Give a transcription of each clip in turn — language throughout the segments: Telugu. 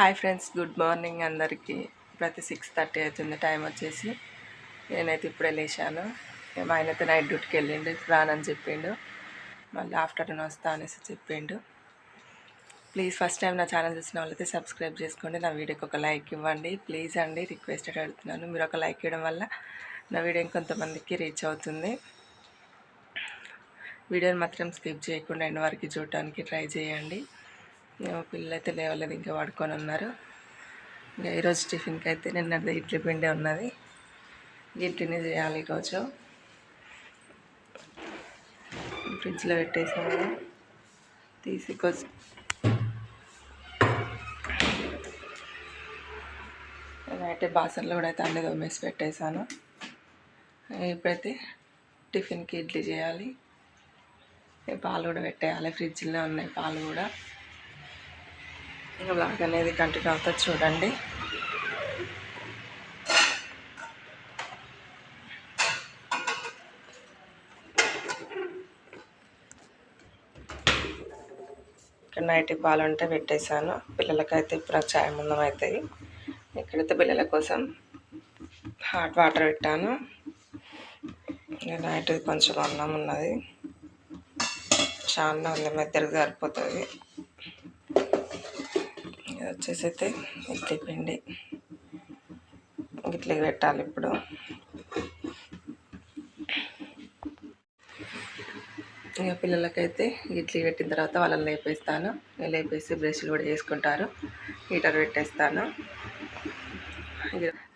హాయ్ ఫ్రెండ్స్ గుడ్ మార్నింగ్ అందరికీ. ప్రతి సిక్స్ థర్టీ అవుతుంది టైం వచ్చేసి. నేనైతే ఇప్పుడే లేచాను. మా ఆయనతో నైట్ డ్యూటీకి వెళ్ళిండు రానని చెప్పిండు. మళ్ళీ ఆఫ్టర్నూన్ వస్తా అనేసి చెప్పిండు. ప్లీజ్ ఫస్ట్ టైం నా ఛానల్ చూసిన వాళ్ళైతే సబ్స్క్రైబ్ చేసుకోండి. నా వీడియోకి ఒక లైక్ ఇవ్వండి. ప్లీజ్ అండి రిక్వెస్టెడ్ అడుగుతున్నాను. మీరు ఒక లైక్ ఇవ్వడం వల్ల నా వీడియో ఇంకొంతమందికి రీచ్ అవుతుంది. వీడియోని మాత్రం స్కిప్ చేయకుండా ఎండ్ వరకు చూడటానికి ట్రై చేయండి. ఏమో పిల్లలు అయితే లేవలేదు ఇంకా పడుకొని ఉన్నారు. ఇంకా ఈరోజు టిఫిన్కి అయితే నిన్న ఇడ్లీ పిండి ఉన్నది. ఇడ్లీని చేయాలి ఈరోజు. ఫ్రిడ్జ్లో పెట్టేసాము. తీసుకొచ్చి కొంచెం అయితే బాసన్లో కూడా అయితే అన్ని తోమేసి పెట్టేశాను. ఇప్పుడైతే టిఫిన్కి ఇడ్లీ చేయాలి. పాలు కూడా పెట్టేయాలి ఫ్రిడ్జ్లో ఉన్నాయి పాలు కూడా. ఇంకా అనేది కంటిన్యూ అవుతా చూడండి. ఇక్కడ నైట్ పాలు ఉంటే పెట్టేశాను. పిల్లలకైతే ఇప్పుడు చాయ్ ముందం అవుతాయి. ఇక్కడైతే పిల్లల కోసం హాట్ వాటర్ పెట్టాను. నైట్ కొంచెం అన్నం ఉన్నది. చాలా ఉంది మెద్దరికి సరిపోతుంది. వచ్చేసి అయితే ఇడ్లీ పిండి ఇడ్లీ పెట్టాలి ఇప్పుడు. ఇక పిల్లలకైతే ఇడ్లీ పెట్టిన తర్వాత వాళ్ళని లేపేస్తాను. లేపేసి బ్రష్లు కూడా చేసుకుంటారు. హీటర్ పెట్టేస్తాను.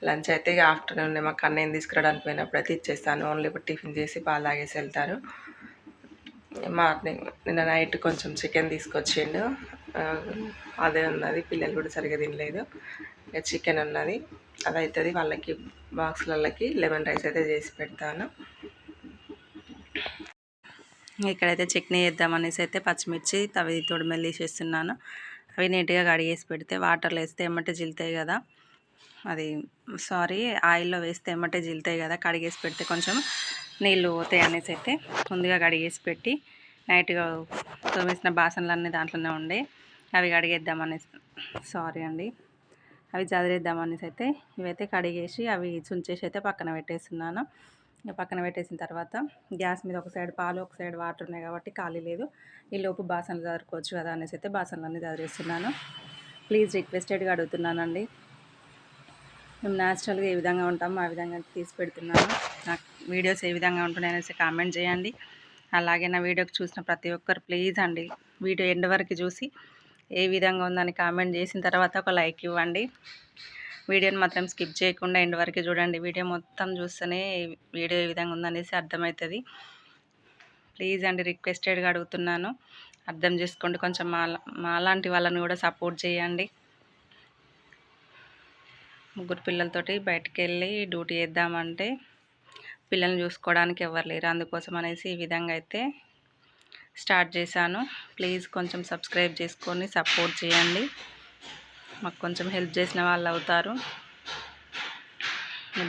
లంచ్ అయితే ఇక ఆఫ్టర్నూన్ మాకు కన్నయ్య తీసుకురావడానికి పోయినప్పుడు అయితే ఇచ్చేస్తాను. ఓన్లీ ఇప్పుడు టిఫిన్ చేసి పాలు తాగేసి వెళ్తారు. మార్నింగ్ నిన్న నైట్ కొంచెం చికెన్ తీసుకొచ్చిండు. అదే ఉన్నది పిల్లలు కూడా సరిగా తినలేదు. ఇక చికెన్ ఉన్నది అది అవుతుంది వాళ్ళకి బాక్స్లకి లెమన్ రైస్ అయితే చేసి పెడతాను. ఇక్కడైతే చట్నీ చేద్దామనేసి అయితే పచ్చిమిర్చి తవి తొడిమెల్లి వేసేస్తున్నాను అవి నీట్గా కడిగేసి పెడితే వాటర్లో వేస్తే ఏమంటే జిల్తాయి కదా. అది సారీ ఆయిల్లో వేస్తే ఏమంటే జిల్తాయి కదా. కడిగేసి పెడితే కొంచెం నీళ్ళు పోతాయి అనేసి అయితే ముందుగా కడిగేసి పెట్టి నైట్గా తోమేసిన బాసనలు దాంట్లోనే ఉండే. అవి కడిగేద్దామనేసి సారీ అండి. అవి చదివేద్దామనేసి అయితే ఇవైతే కడిగేసి అవి చుంచేసి అయితే పక్కన పెట్టేస్తున్నాను. పక్కన పెట్టేసిన తర్వాత గ్యాస్ మీద ఒక సైడ్ పాలు ఒక సైడ్ వాటర్ ఉన్నాయి కాబట్టి ఖాళీ లేదు. ఈ లోపు బాసనలు చదువుకోవచ్చు కదా అనేసి అయితే బాసనలన్నీ చదివేస్తున్నాను. ప్లీజ్ రిక్వెస్టెడ్గా అడుగుతున్నానండి. మేము న్యాచురల్గా ఏ విధంగా ఉంటామో ఆ విధంగా తీసి పెడుతున్నాను. నాకు వీడియోస్ ఏ విధంగా ఉంటున్నాయి అనేసి కామెంట్ చేయండి. అలాగే నా వీడియోకి చూసిన ప్రతి ఒక్కరు ప్లీజ్ అండి. వీడియో ఎండ్ వరకు చూసి ఏ విధంగా ఉందని కామెంట్ చేసిన తర్వాత ఒక లైక్ ఇవ్వండి. వీడియోని మాత్రం స్కిప్ చేయకుండా ఎండ్ వరకు చూడండి. వీడియో మొత్తం చూస్తేనే వీడియో ఏ విధంగా ఉందనేసి అర్థమవుతుంది. ప్లీజ్ అండి రిక్వెస్టెడ్గా అడుగుతున్నాను. అర్థం చేసుకోండి. కొంచెం మా మాలాంటి వాళ్ళని కూడా సపోర్ట్ చేయండి. ముగ్గురు పిల్లలతోటి బయటకు వెళ్ళి డ్యూటీ చేద్దామంటే పిల్లల్ని చూసుకోవడానికి ఎవరు లేరు. అందుకోసం అనేసి ఈ విధంగా అయితే స్టార్ట్ చేశాను. ప్లీజ్ కొంచెం సబ్స్క్రైబ్ చేసుకొని సపోర్ట్ చేయండి. మాకు కొంచెం హెల్ప్ చేసిన వాళ్ళు అవుతారు.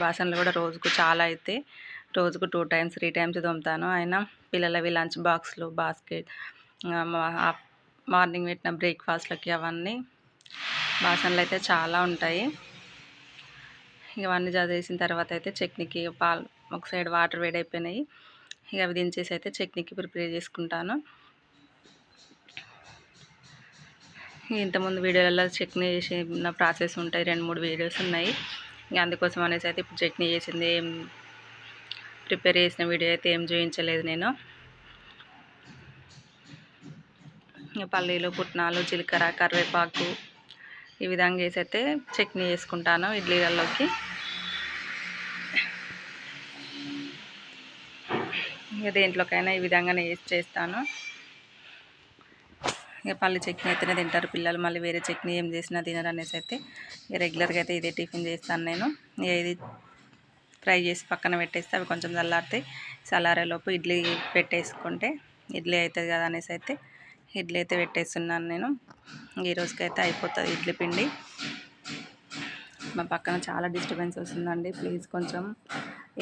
బాసనలు కూడా రోజుకు చాలా అయితే రోజుకు టూ టైమ్స్ త్రీ టైమ్స్ తోముతాను. అయినా పిల్లలవి లంచ్ బాక్స్లు బాస్కెట్ మార్నింగ్ పెట్టిన బ్రేక్ఫాస్ట్లకి అవన్నీ బాసనలు అయితే చాలా ఉంటాయి. ఇవన్నీ చదివేసిన తర్వాత అయితే చట్నీకి పాలు ఒక సైడ్ వాటర్ వేడైపోయినాయి. ఇక అవి దించేసి అయితే చట్నీకి ప్రిపేర్ చేసుకుంటాను. ఇంతకుముందు వీడియోలలో చట్నీ చేసిన ప్రాసెస్ ఉంటాయి రెండు మూడు వీడియోస్ ఉన్నాయి. ఇంకా అందుకోసం అనేసి అయితే ఇప్పుడు చట్నీ చేసింది ఏం ప్రిపేర్ చేసిన వీడియో అయితే ఏం చూపించలేదు నేను. పల్లీలు పుట్నాలు జీలకర్ర కరివేపాకు ఈ విధంగా చేసి అయితే చట్నీ చేసుకుంటాను ఇడ్లీలలోకి. ఇక దేంట్లోకైనా ఈ విధంగానే వేసి చేస్తాను. ఇక పల్లి చట్నీ అయితేనే తింటారు పిల్లలు మళ్ళీ వేరే చట్నీ ఏం చేసినా తినరు అనేసి అయితే రెగ్యులర్గా అయితే ఇదే టిఫిన్ చేస్తాను నేను. ఇది ఫ్రై చేసి పక్కన పెట్టేస్తే అవి కొంచెం చల్లారితే చల్లారేలోపు ఇడ్లీ పెట్టేసుకుంటే ఇడ్లీ అవుతుంది కదా అనేసి అయితే ఇడ్లీ అయితే పెట్టేస్తున్నాను నేను. ఈ రోజుకైతే అయిపోతుంది ఇడ్లీ పిండి. మా పక్కన చాలా డిస్టర్బెన్స్ వస్తుందండి. ప్లీజ్ కొంచెం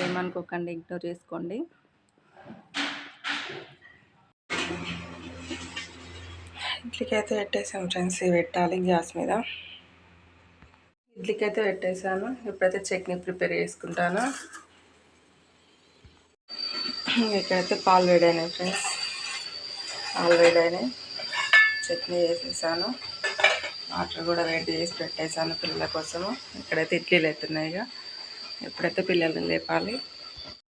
ఏమనుకోకండి ఇగ్నోర్ చేసుకోండి. ఇడ్లీకైతే పెట్టేసాను ఫ్రెండ్స్ ఇవి పెట్టాలి గ్యాస్ మీద. ఇడ్లీకైతే పెట్టేసాను ఇప్పుడైతే చట్నీ ప్రిపేర్ చేసుకుంటాను. ఇక్కడైతే పాలు వేడైనాయి ఫ్రెండ్స్. పాలు వేడైనాయి చట్నీ చేసేసాను. వాటర్ కూడా వేడి చేసి పెట్టేశాను పిల్లల కోసము. ఇక్కడైతే ఇడ్లీలు అవుతున్నాయి ఇక. ఎప్పుడైతే పిల్లల్ని లేపాలి.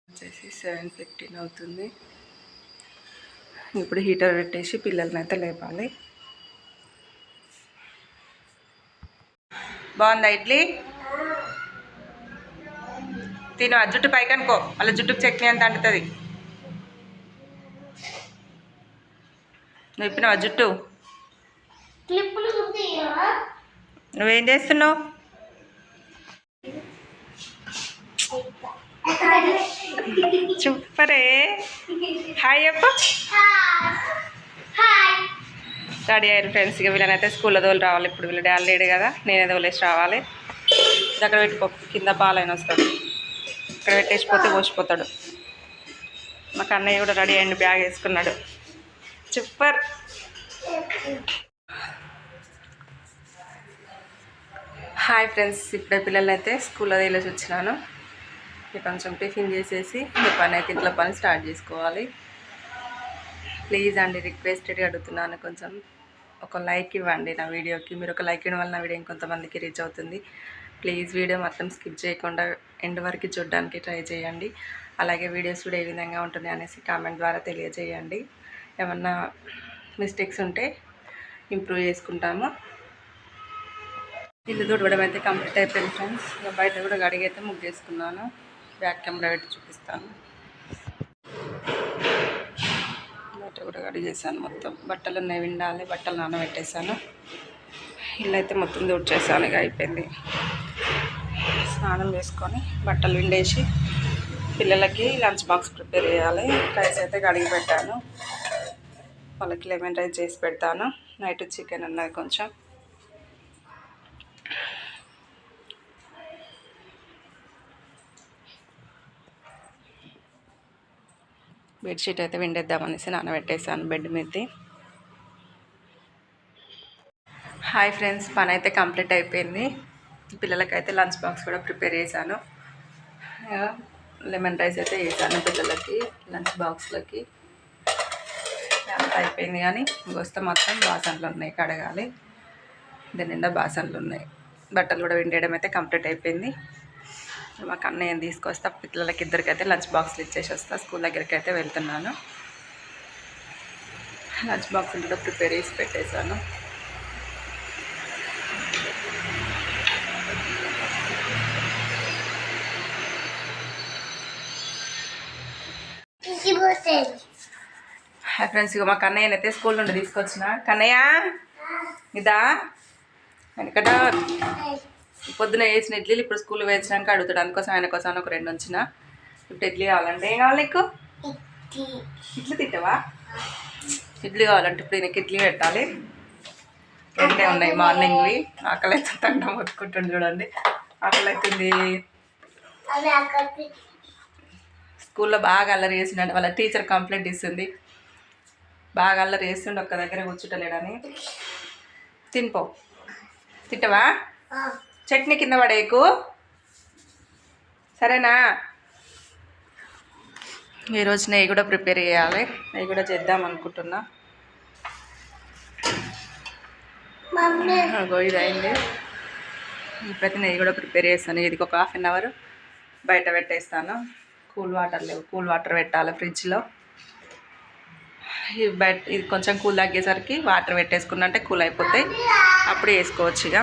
వచ్చేసి సెవెన్ ఫిఫ్టీన్ అవుతుంది. ఇప్పుడు హీటర్ పెట్టేసి పిల్లల్ని అయితే లేపాలి. బాగుందా ఇడ్లీ? తిను ఆ జుట్టు పైకి అనుకో మళ్ళీ జుట్టుకు చట్నీ అంత అంటుతుంది. నువ్వు ఇప్పినావా జుట్టు? క్లిప్పులు ఉన్నాయా నువ్వేం చేస్తున్నావు? సూపరే. హాయ్ అప్ప. హాయ్ రెడీ అయ్యారు ఫ్రెండ్స్ ఇక వీళ్ళనైతే స్కూల్లో తోలు రావాలి. ఇప్పుడు వీళ్ళు డాడీ లేడు కదా నేనే తోలేసి రావాలి. అక్కడ పెట్టుకో కింద పాలైన వస్తాడు. ఇక్కడ పెట్టేసిపోతే పోసిపోతాడు. మా కన్నయ్య కూడా రెడీ అయ్యండి బ్యాగ్ వేసుకున్నాడు. సూపర్. హాయ్ ఫ్రెండ్స్ ఇప్పుడే పిల్లలైతే స్కూల్లో వెళ్ళేసి వచ్చినాను. కొంచెం టిఫిన్ చేసేసి పని అయితే ఇంట్లో పని స్టార్ట్ చేసుకోవాలి. ప్లీజ్ అండి రిక్వెస్టెడ్ అడుగుతున్నాను. కొంచెం ఒక లైక్ ఇవ్వండి నా వీడియోకి. మీరు ఒక లైక్ ఇవ్వడం వల్ల నా వీడియో ఇంకొంతమందికి రీచ్ అవుతుంది. ప్లీజ్ వీడియో మొత్తం స్కిప్ చేయకుండా ఎండ్ వరకు చూడడానికి ట్రై చేయండి. అలాగే వీడియోస్ కూడా ఏ విధంగా ఉంటుంది అనేసి కామెంట్ ద్వారా తెలియజేయండి. ఏమన్నా మిస్టేక్స్ ఉంటే ఇంప్రూవ్ చేసుకుంటాము. ఇల్లు తుడవడం అయితే కంప్లీట్ అయిపోయింది ఫ్రెండ్స్. బయట కూడా గడిగైతే ముగ్గేసుకున్నాను. బ్యాక్ కెమెరా పెట్టి చూపిస్తాను. బట్ట కూడా కడిగేసాను మొత్తం. బట్టలు ఉన్నాయి విండాలి బట్టలు నానబెట్టేసాను ఇల్లు అయితే మొత్తం దూడ్చేసాను ఇక అయిపోయింది. స్నానం చేసుకొని బట్టలు విండేసి పిల్లలకి లంచ్ బాక్స్ ప్రిపేర్ చేయాలి. రైస్ అయితే కడిగి పెట్టాను. వాళ్ళకి లెమన్ రైస్ చేసి పెడతాను. నైట్ చికెన్ ఉన్నది కొంచెం. బెడ్షీట్ అయితే విండేద్దామనేసి నానబెట్టేసాను బెడ్ మీదది. హాయ్ ఫ్రెండ్స్ పని అయితే కంప్లీట్ అయిపోయింది. పిల్లలకైతే లంచ్ బాక్స్ కూడా ప్రిపేర్ చేశాను. లెమన్ రైస్ అయితే వేసాను పిల్లలకి లంచ్ బాక్స్లకి. అంత అయిపోయింది కానీ వస్తే మాత్రం బాసన్లు ఉన్నాయి కడగాలి. దీని నిండా బాసన్లు ఉన్నాయి. బట్టలు కూడా విండేయడం అయితే కంప్లీట్ అయిపోయింది. మా కన్నయ్యని తీసుకొస్తా పిల్లలకి ఇద్దరికైతే లంచ్ బాక్స్లు ఇచ్చేసి వస్తా స్కూల్ దగ్గరికి అయితే వెళ్తున్నాను. లంచ్ బాక్స్ కూడా ప్రిపేర్ చేసి పెట్టేశాను. హాయ్ ఫ్రెండ్స్ ఇక మా కన్నయ్యని అయితే స్కూల్ నుండి తీసుకొచ్చిన. కన్నయ్య? ఇదా? వెనకట. పొద్దున వేసిన ఇడ్లీలు ఇప్పుడు స్కూల్ వేసినాక అడుగుతాడు. అందుకోసం ఆయన కోసం ఒక రెండు వచ్చిన ఇప్పుడు ఇడ్లీ కావాలంటే ఏం కావాలి నీకు? ఇడ్లీ తింటావా? ఇడ్లీ కావాలంటే ఇప్పుడు నీకు ఇడ్లీ పెట్టాలి. రెండే ఉన్నాయి మార్నింగ్వి. ఆకలి అయితే తండ మొత్తుకుంటుంది చూడండి. ఆకలి అవుతుంది స్కూల్లో బాగా అల్లరి చేసిండు వాళ్ళ టీచర్ కంప్లైంట్ ఇస్తుంది. బాగా అల్లరి చేస్తుండే ఒక్క దగ్గర కూర్చుంటలేడని. తినిపో. తింటావా? చట్నీ కింద పడేకు సరేనా? ఈరోజు నెయ్యి కూడా ప్రిపేర్ చేయాలి. నెయ్యి కూడా చేద్దాం అనుకుంటున్నా. ఇది అయింది ఇప్పుడైతే నెయ్యి కూడా ప్రిపేర్ చేస్తాను. ఇది ఒక హాఫ్ అన్ అవర్ బయట పెట్టేస్తాను. కూల్ వాటర్ లేవు. కూల్ వాటర్ పెట్టాలి ఫ్రిడ్జ్లో. ఇది బయట ఇది కొంచెం కూల్ తగ్గేసరికి వాటర్ పెట్టేసుకున్నంటే కూల్ అయిపోతాయి. అప్పుడు వేసుకోవచ్చు ఇక.